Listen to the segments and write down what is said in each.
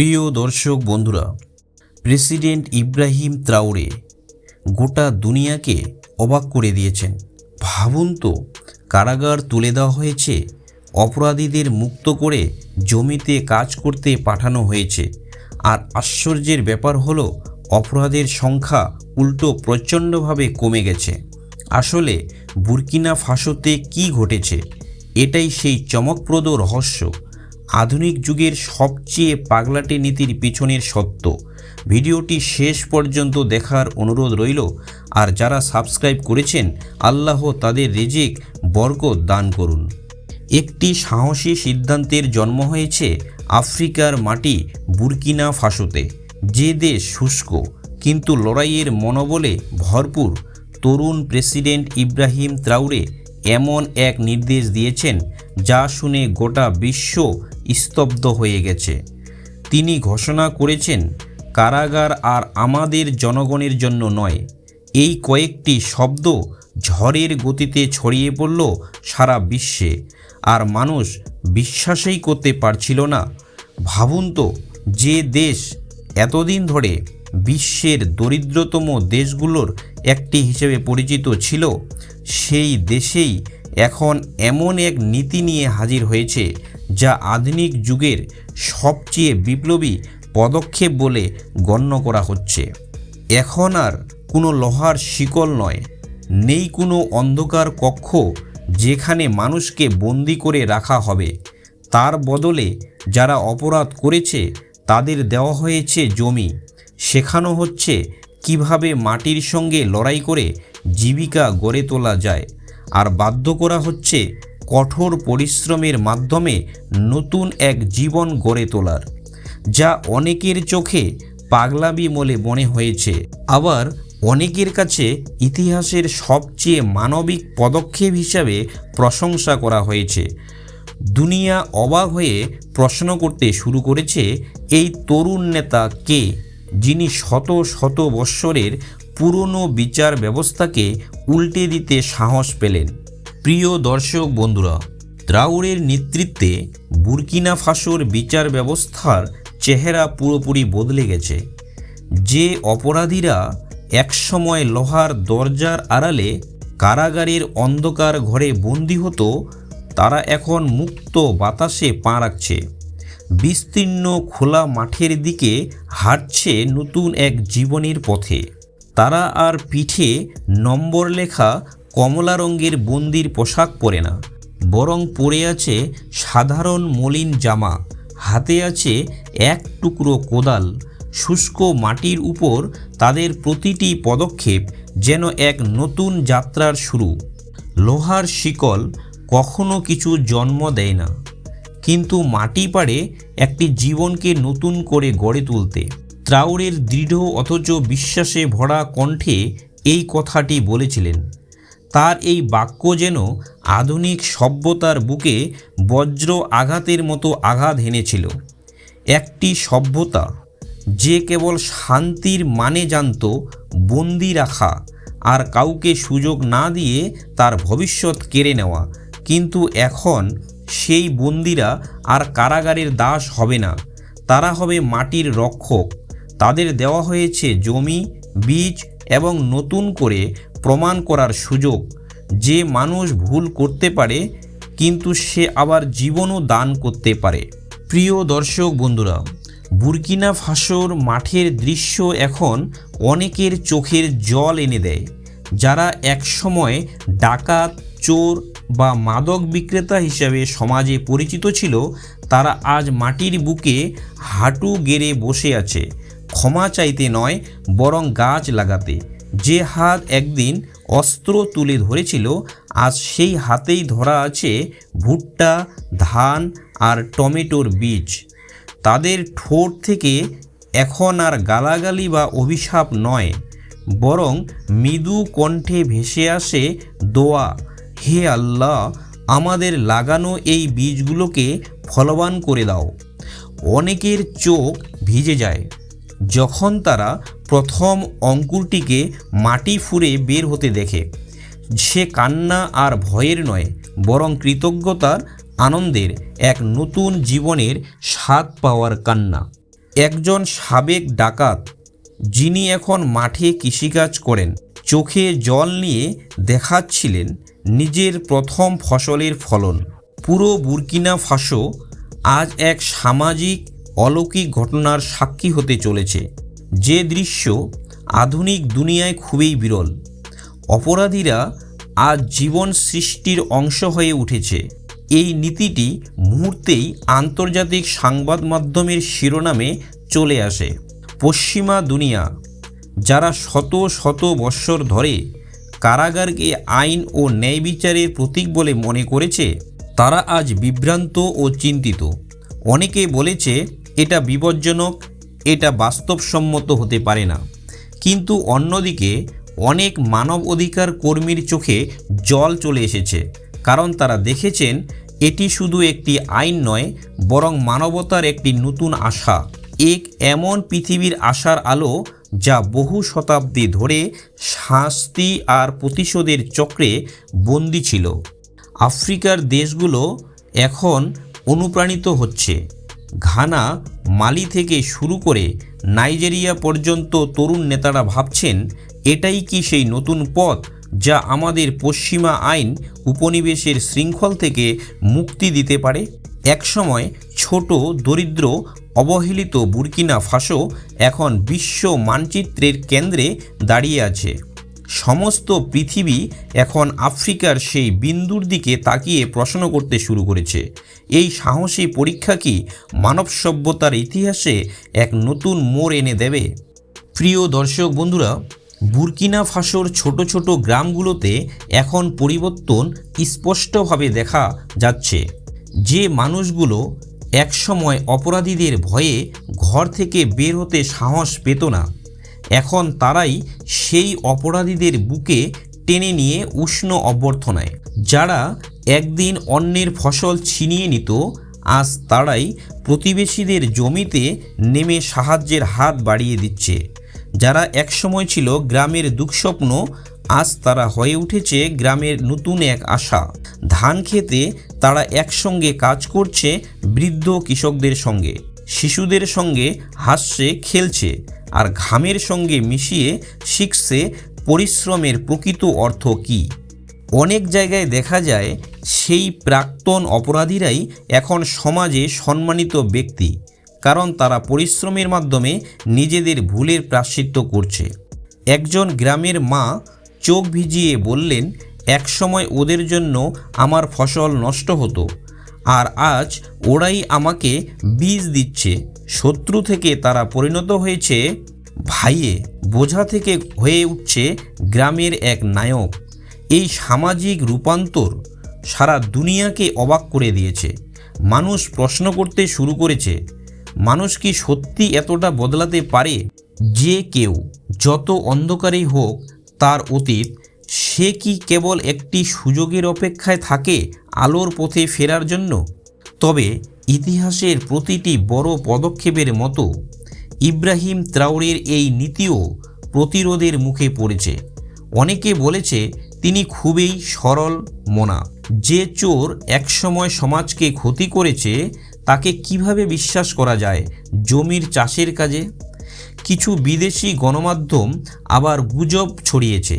প্রিয় দর্শক বন্ধুরা, প্রেসিডেন্ট ইব্রাহিম ত্রাউরে গোটা দুনিয়াকে অবাক করে দিয়েছেন। ভাবুন তো, কারাগার তুলে দেওয়া হয়েছে, অপরাধীদের মুক্ত করে জমিতে কাজ করতে পাঠানো হয়েছে। আর আশ্চর্যের ব্যাপার হলো, অপরাধের সংখ্যা উল্টো প্রচণ্ডভাবে কমে গেছে। আসলে বুরকিনা ফাসোতে কি ঘটেছে, এটাই সেই চমকপ্রদ রহস্য। আধুনিক যুগের সবচেয়ে পাগলাটে নীতির পিছনের সত্য। ভিডিওটি শেষ পর্যন্ত দেখার অনুরোধ রইল, আর যারা সাবস্ক্রাইব করেছেন, আল্লাহ তাদের রেজেক বর্গ দান করুন। একটি সাহসী সিদ্ধান্তের জন্ম হয়েছে আফ্রিকার মাটি বুরকিনা ফাসোতে। যে দেশ শুষ্ক, কিন্তু লড়াইয়ের মনোবলে ভরপুর, তরুণ প্রেসিডেন্ট ইব্রাহিম ত্রাউরে এমন এক নির্দেশ দিয়েছেন, যা শুনে গোটা বিশ্ব স্তব্ধ হয়ে গেছে। তিনি ঘোষণা করেছেন, কারাগার আর আমাদের জনগণের জন্য নয়। এই কয়েকটি শব্দ ঝড়ের গতিতে ছড়িয়ে পড়ল সারা বিশ্বে। আর মানুষ বিশ্বাসই করতে পারছিল না। ভাবুন তো, যে দেশ এতদিন ধরে বিশ্বের দরিদ্রতম দেশগুলোর একটি হিসেবে পরিচিত ছিল, সেই দেশেই এখন এমন এক নীতি নিয়ে হাজির হয়েছে যা আধুনিক যুগের সবচেয়ে বিপ্লবী পদক্ষেপ বলে গণ্য করা হচ্ছে। এখন আর কোনো লোহার শিকল নয়, নেই কোনো অন্ধকার কক্ষ যেখানে মানুষকে বন্দি করে রাখা হবে। তার বদলে যারা অপরাধ করেছে, তাদের দেওয়া হয়েছে জমি। শেখানো হচ্ছে কীভাবে মাটির সঙ্গে লড়াই করে জীবিকা গড়ে তোলা যায়। আর বাধ্য করা হচ্ছে কঠোর পরিশ্রমের মাধ্যমে নতুন এক জীবন গড়ে তোলার, যা অনেকের চোখে পাগলামি বলে মনে হয়েছে। আবার অনেকের কাছে ইতিহাসের সবচেয়ে মানবিক পদক্ষেপ হিসাবে প্রশংসা করা হয়েছে। দুনিয়া অবাক হয়ে প্রশ্ন করতে শুরু করেছে, এই তরুণ নেতা কে, যিনি শত শত বৎসরের পুরনো বিচার ব্যবস্থাকে উল্টে দিতে সাহস পেলেন? প্রিয় দর্শক বন্ধুরা, দ্রাউড়ের নেতৃত্বে বুরকিনা ফাসোর বিচার ব্যবস্থার চেহারা পুরোপুরি বদলে গেছে। যে অপরাধীরা একসময় লোহার দরজার আড়ালে কারাগারের অন্ধকার ঘরে বন্দি হতো, তারা এখন মুক্ত বাতাসে পা রাখছে। বিস্তীর্ণ খোলা মাঠের দিকে হাঁটছে নতুন এক জীবনের পথে। তারা আর পিঠে নম্বর লেখা কমলা রঙের বন্দির পোশাক পরে না, বরং পরে আছে সাধারণ মলিন জামা, হাতে আছে এক টুকরো কোদাল, শুষ্ক মাটির উপর তাদের প্রতিটি পদক্ষেপ যেন এক নতুন যাত্রার শুরু। লোহার শিকল কখনো কিছু জন্ম দেয় না, কিন্তু মাটি পাড়ে একটি জীবনকে নতুন করে গড়ে তুলতে। ত্রাউরের দৃঢ় অথচ বিশ্বাসে ভরা কণ্ঠে এই কথাটি বলেছিলেন। তার এই বাক্য যেন আধুনিক সভ্যতার বুকে বজ্র আঘাতের মতো আঘাত হেনেছিল। একটি সভ্যতা যে কেবল শান্তির মানে জানত, বন্দি রাখা আর কাউকে সুযোগ না দিয়ে তার ভবিষ্যৎ কেড়ে নেওয়া। কিন্তু এখন সেই বন্দিরা আর কারাগারের দাস হবে না। তারা হবে মাটির রক্ষক। তাদের দেওয়া হয়েছে জমি, বীজ এবং নতুন করে প্রমাণ করার সুযোগ। যে মানুষ ভুল করতে পারে, কিন্তু সে আবার জীবনও দান করতে পারে। প্রিয় দর্শক বন্ধুরা, বুরকিনা ফাসোর মাঠের দৃশ্য এখন অনেকের চোখের জল এনে দেয়। যারা একসময় ডাকাত, চোর বা মাদক বিক্রেতা হিসাবে সমাজে পরিচিত ছিল, তারা আজ মাটির বুকে হাঁটু গেড়ে বসে আছে। ক্ষমা চাইতে নয়, বরং গাছ লাগাতে। যে হাত একদিন অস্ত্র তুলে ধরেছিল, আজ সেই হাতেই ধরা আছে ভুট্টা, ধান আর টমেটোর বীজ। তাদের ঠোঁট থেকে এখন আর গালাগালি বা অভিশাপ নয়, বরং মৃদু কণ্ঠে ভেসে আসে দোয়া, হে আল্লাহ, আমাদের লাগানো এই বীজগুলোকে ফলবান করে দাও। অনেকের চোখ ভিজে যায়। যখন তারা প্রথম অঙ্কুরটিকে মাটি ফুঁড়ে বের হতে দেখে। সে কান্না আর ভয়ের নয়, বরং কৃতজ্ঞতার আনন্দের এক নতুন জীবনের স্বাদ পাওয়ার কান্না। একজন সাবেক ডাকাত, যিনি এখন মাঠে কৃষিকাজ করেন, চোখে জল নিয়ে দেখাচ্ছিলেন নিজের প্রথম ফসলের ফলন। পুরো বুরকিনা ফাসো আজ এক সামাজিক অলৌকিক ঘটনার সাক্ষী হতে চলেছে। যে দৃশ্য আধুনিক দুনিয়ায় খুবই বিরল। অপরাধীরা আজ জীবন সৃষ্টির অংশ হয়ে উঠেছে। এই নীতিটি মুহূর্তেই আন্তর্জাতিক সংবাদ মাধ্যমের শিরোনামে চলে আসে। পশ্চিমা দুনিয়া, যারা শত শত বৎসর ধরে কারাগারকে আইন ও ন্যায় বিচারের প্রতীক বলে মনে করেছে, তারা আজ বিভ্রান্ত ও চিন্তিত। অনেকে বলেছে, এটা বিপজ্জনক এটা বাস্তবসম্মত হতে পারে না। কিন্তু অন্যদিকে, অনেক মানব অধিকার কর্মীর চোখে জল চলে এসেছে, কারণ তারা দেখেছেন এটি শুধু একটি আইন নয়, বরং মানবতার একটি নতুন আশা। এক এমন পৃথিবীর আশার আলো যা বহু শতাব্দী ধরে শাস্তি আর প্রতিশোধের চক্রে বন্দী ছিল। আফ্রিকার দেশগুলো এখন অনুপ্রাণিত হচ্ছে। ঘানা মালি থেকে শুরু করে নাইজেরিয়া পর্যন্ত তরুণ নেতারা ভাবছেন, এটাই কি সেই নতুন পথ যা আমাদের পশ্চিমা আইন উপনিবেশের শৃঙ্খল থেকে মুক্তি দিতে পারে? একসময় ছোট, দরিদ্র, অবহেলিত বুরকিনা ফাসো এখন বিশ্ব মানচিত্রের কেন্দ্রে দাঁড়িয়ে আছে। সমস্ত পৃথিবী এখন আফ্রিকার সেই বিন্দুর দিকে তাকিয়ে প্রশ্ন করতে শুরু করেছে। এই সাহসী পরীক্ষা কি মানব সভ্যতার ইতিহাসে এক নতুন মোড় এনে দেবে? প্রিয় দর্শক বন্ধুরা, বুরকিনা ফাসোর ছোট ছোট গ্রামগুলোতে এখন পরিবর্তন স্পষ্টভাবে দেখা যাচ্ছে। যে মানুষগুলো একসময় অপরাধীদের ভয়ে ঘর থেকে বের হতে সাহস পেত না। এখন তারাই সেই অপরাধীদের বুকে টেনে নিয়ে উষ্ণ অভ্যর্থনায়। যারা একদিন অন্যের ফসল ছিনিয়ে নিত, আজ তারাই প্রতিবেশীদের জমিতে নেমে সাহায্যের হাত বাড়িয়ে দিচ্ছে। যারা একসময় ছিল গ্রামের দুঃস্বপ্ন, আজ তারা হয়ে উঠেছে গ্রামের নতুন এক আশা। ধান খেতে তারা একসঙ্গে কাজ করছে বৃদ্ধ কৃষকদের সঙ্গে। শিশুদের সঙ্গে হাসছে, খেলছে। আর ঘামের সঙ্গে মিশিয়ে শিখছে পরিশ্রমের প্রকৃত অর্থ কী। অনেক জায়গায় দেখা যায় সেই প্রাক্তন অপরাধীরাই এখন সমাজে সম্মানিত ব্যক্তি, কারণ তারা পরিশ্রমের মাধ্যমে নিজেদের ভুলের প্রাশ্চিত্য করছে। একজন গ্রামের মা চোখ ভিজিয়ে বললেন একসময় ওদের জন্য আমার ফসল নষ্ট হতো, আর আজ ওরাই আমাকে বীজ দিচ্ছে। শত্রু থেকে তারা পরিণত হয়েছে, ভাইয়ে বোঝা থেকে হয়ে উঠছে গ্রামের এক নায়ক। এই সামাজিক রূপান্তর সারা দুনিয়াকে অবাক করে দিয়েছে। মানুষ প্রশ্ন করতে শুরু করেছে, মানুষ কি সত্যি এতটা বদলাতে পারে যে কেউ যত অন্ধকারেই হোক তার অতীত, সে কি কেবল একটি সুযোগের অপেক্ষায় থাকে আলোর পথে ফেরার জন্য? তবে ইতিহাসের প্রতিটি বড় পদক্ষেপের মতো ইব্রাহিম ত্রাউরের এই নীতিও প্রতিরোধের মুখে পড়েছে। অনেকে বলেছে তিনি খুবই সরল মনা। যে চোর একসময় সমাজকে ক্ষতি করেছে, তাকে কীভাবে বিশ্বাস করা যায় জমির চাষের কাজে? কিছু বিদেশি গণমাধ্যম আবার গুজব ছড়িয়েছে।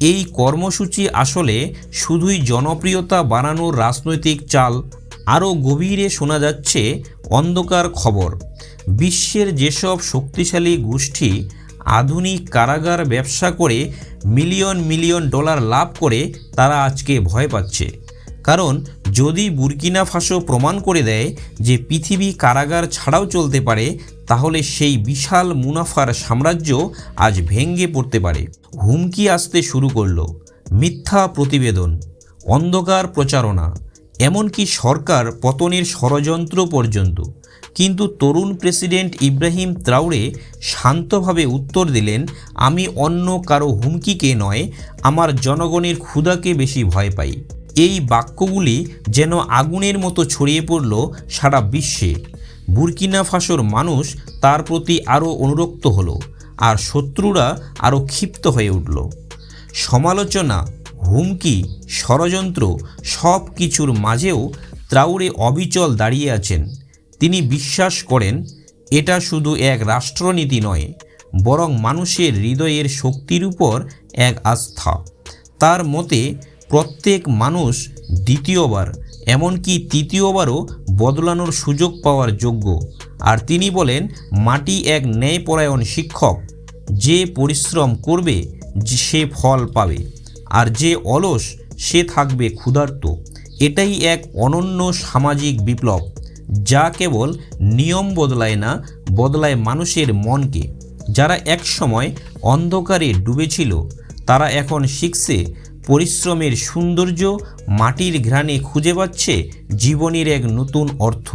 এই কর্মসূচি আসলে শুধুই জনপ্রিয়তা বানানোর রাজনৈতিক চাল আরও গভীরে শোনা যাচ্ছে অন্ধকার খবর। বিশ্বের যেসব শক্তিশালী গোষ্ঠী আধুনিক কারাগার ব্যবসা করে মিলিয়ন মিলিয়ন ডলার লাভ করে, তারা আজকে ভয় পাচ্ছে। কারণ যদি বুরকিনা ফাসো প্রমাণ করে দেয় যে পৃথিবী কারাগার ছাড়াও চলতে পারে, তাহলে সেই বিশাল মুনাফার সাম্রাজ্য আজ ভেঙ্গে পড়তে পারে। হুমকি আসতে শুরু করল। মিথ্যা প্রতিবেদন, অন্ধকার প্রচারণা এমনকি সরকার পতনের ষড়যন্ত্র পর্যন্ত। কিন্তু তরুণ প্রেসিডেন্ট ইব্রাহিম ত্রাউড়ে শান্তভাবে উত্তর দিলেন, আমি অন্য কারও হুমকিকে নয়, আমার জনগণের ক্ষুধাকে বেশি ভয় পাই। এই বাক্যগুলি যেন আগুনের মতো ছড়িয়ে পড়ল সারা বিশ্বে। বুরকিনা ফাসোর মানুষ তার প্রতি আরও অনুরক্ত হলো, আর শত্রুরা আরও ক্ষিপ্ত হয়ে উঠল। সমালোচনা হুমকি, ষড়যন্ত্র সব কিছুর মাঝেও ত্রাউরে অবিচল দাঁড়িয়ে আছেন। তিনি বিশ্বাস করেন, এটা শুধু এক রাষ্ট্রনীতি নয়, বরং মানুষের হৃদয়ের শক্তির উপর এক আস্থা। তার মতে, প্রত্যেক মানুষ দ্বিতীয়বার, এমনকি তৃতীয়বারও বদলানোর সুযোগ পাওয়ার যোগ্য। আর তিনি বলেন, মাটি এক ন্যায়পরায়ণ শিক্ষক, যে পরিশ্রম করবে সে ফল পাবে। আর যে অলস, সে থাকবে ক্ষুধার্ত। এটাই এক অনন্য সামাজিক বিপ্লব, যা কেবল নিয়ম বদলায় না, বদলায় মানুষের মনকে। যারা একসময় অন্ধকারে ডুবেছিল, তারা এখন শিখছে পরিশ্রমের সৌন্দর্য মাটির ঘ্রাণে খুঁজে পাচ্ছে জীবনের এক নতুন অর্থ।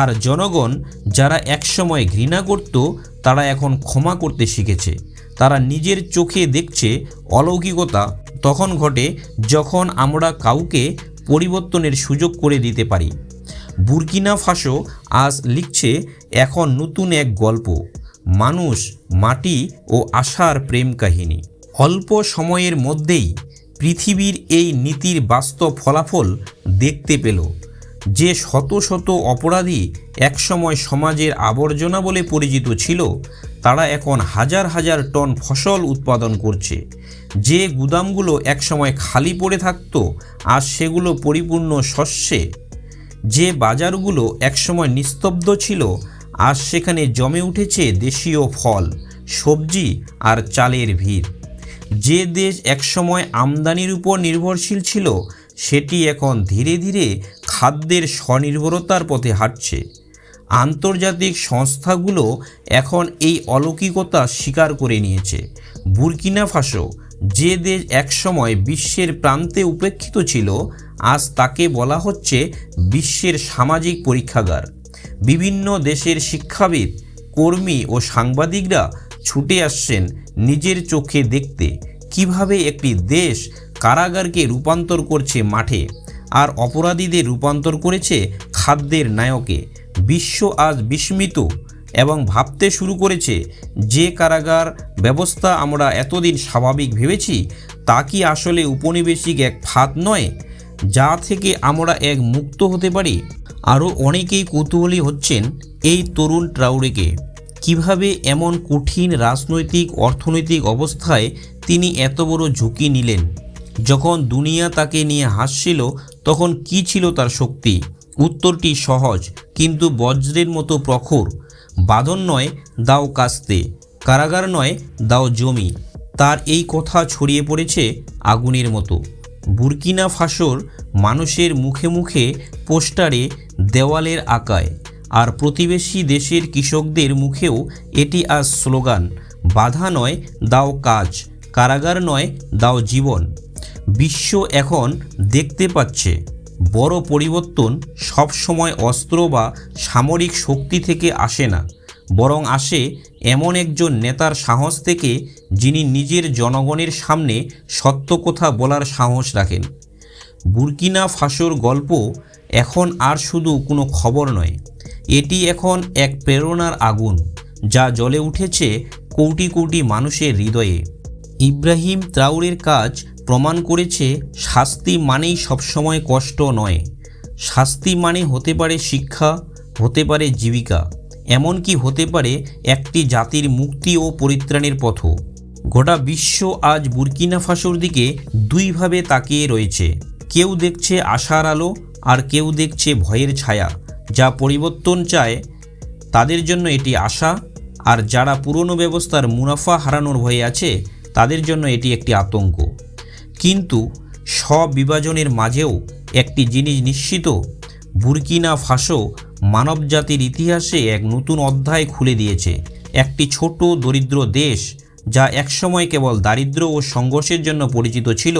আর জনগণ, যারা একসময় ঘৃণা করত, তারা এখন ক্ষমা করতে শিখেছে। তারা নিজের চোখে দেখছে অলৌকিকতা, তখন ঘটে যখন আমরা কাউকে পরিবর্তনের সুযোগ করে দিতে পারি। বুরকিনা ফাসো আজ লিখছে, এখন নতুন এক গল্প, মানুষ, মাটি ও আশার প্রেম কাহিনী। অল্প সময়ের মধ্যেই পৃথিবীর এই নীতির বাস্তব ফলাফল দেখতে পেল। যে শত শত অপরাধী একসময় সমাজের আবর্জনা বলে পরিচিত ছিল, তারা এখন হাজার হাজার টন ফসল উৎপাদন করছে। যে গুদামগুলো একসময় খালি পড়ে থাকতো, আজ সেগুলো পরিপূর্ণ শস্যে। যে বাজারগুলো একসময় নিস্তব্ধ ছিল, আজ সেখানে জমে উঠেছে দেশীয় ফল, সবজি আর চালের ভিড়। যে দেশ একসময় আমদানির উপর নির্ভরশীল ছিল, সেটি এখন ধীরে ধীরে খাদ্যের স্বনির্ভরতার পথে হাঁটছে। আন্তর্জাতিক সংস্থাগুলো এখন এই অলৌকিকতা স্বীকার করে নিয়েছে। বুরকিনা ফাসো যে দেশ একসময় বিশ্বের প্রান্তে উপেক্ষিত ছিল, আজ তাকে বলা হচ্ছে বিশ্বের সামাজিক পরীক্ষাগার। বিভিন্ন দেশের শিক্ষাবিদ, কর্মী ও সাংবাদিকরা ছুটে আসছেন নিজের চোখে দেখতে। কীভাবে একটি দেশ কারাগারকে রূপান্তর করছে মাঠে? আর অপরাধীদের রূপান্তর করেছে খাদ্যের নায়কে। বিশ্ব আজ বিস্মিত এবং ভাবতে শুরু করেছে, যে কারাগার ব্যবস্থা আমরা এতদিন স্বাভাবিক ভেবেছি, তা কি আসলে উপনিবেশিক এক ফাঁদ নয়, যা থেকে আমরা এক মুক্ত হতে পারি? আরও অনেকেই কৌতূহলী হচ্ছেন এই তরুণ ট্রাউরেকে। কীভাবে এমন কঠিন রাজনৈতিক, অর্থনৈতিক অবস্থায় তিনি এত বড় ঝুঁকি নিলেন, যখন দুনিয়া তাকে নিয়ে হাসছিল তখন কি ছিল তার শক্তি? উত্তরটি সহজ, কিন্তু বজ্রের মতো প্রখর। বাঁধন নয়, দাও কাস্তে। কারাগার নয়, দাও জমি। তার এই কথা ছড়িয়ে পড়েছে আগুনের মতো। বুরকিনা ফাসোর মানুষের মুখে মুখে পোস্টারে দেওয়ালের আকায়, আর প্রতিবেশী দেশের কৃষকদের মুখেও এটি আজ স্লোগান, বাধা নয়, দাও কাজ। কারাগার নয়, দাও জীবন। বিশ্ব এখন দেখতে পাচ্ছে বড় পরিবর্তন সবসময় অস্ত্র বা সামরিক শক্তি থেকে আসে না, বরং আসে এমন একজন নেতার সাহস থেকে যিনি নিজের জনগণের সামনে সত্য কথা বলার সাহস রাখেন। বুরকিনা ফাসোর গল্প এখন আর শুধু কোনো খবর নয়, এটি এখন এক প্রেরণার আগুন যা জ্বলে উঠেছে কোটি কোটি মানুষের হৃদয়ে। ইব্রাহিম ত্রাউরের কাজ প্রমাণ করেছে, শাস্তি মানেই সবসময় কষ্ট নয়। শাস্তি মানে হতে পারে শিক্ষা, হতে পারে জীবিকা। এমনকি হতে পারে একটি জাতির মুক্তি ও পরিত্রাণের পথও গোটা বিশ্ব আজ বুরকিনা ফাসোর দিকে দুইভাবে তাকিয়ে রয়েছে। কেউ দেখছে আশার আলো আর কেউ দেখছে ভয়ের ছায়া। যা পরিবর্তন চায়, তাদের জন্য এটি আশা। আর যারা পুরনো ব্যবস্থার মুনাফা হারানোর ভয়ে আছে, তাদের জন্য এটি একটি আতঙ্ক। কিন্তু সব বিভাজনের মাঝেও একটি জিনিস নিশ্চিত, বুরকিনা ফাসো মানবজাতির ইতিহাসে এক নতুন অধ্যায় খুলে দিয়েছে। একটি ছোট দরিদ্র দেশ যা একসময় কেবল দারিদ্র ও সংঘর্ষের জন্য পরিচিত ছিল,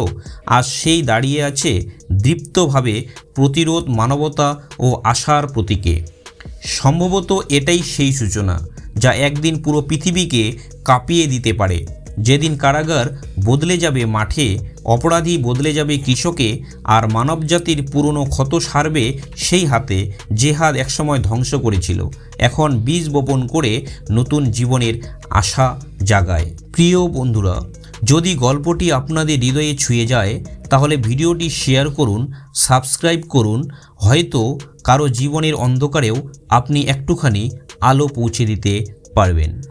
আজ সেই দাঁড়িয়ে আছে দৃপ্তভাবে প্রতিরোধ, মানবতা ও আশার প্রতীকে। সম্ভবত এটাই সেই সূচনা যা একদিন পুরো পৃথিবীকে কাঁপিয়ে দিতে পারে। যেদিন কারাগার বদলে যাবে মাঠে, অপরাধী বদলে যাবে কৃষকে, আর মানবজাতির পুরনো ক্ষত সারবে সেই হাতে যে হাত একসময় ধ্বংস করেছিল। এখন বীজ বপন করে নতুন জীবনের আশা জাগায়। প্রিয় বন্ধুরা, যদি গল্পটি আপনাদের হৃদয়ে ছুঁয়ে যায়, তাহলে ভিডিওটি শেয়ার করুন, সাবস্ক্রাইব করুন, হয়তো কারও জীবনের অন্ধকারেও আপনি একটুখানি আলো পৌঁছে দিতে পারবেন।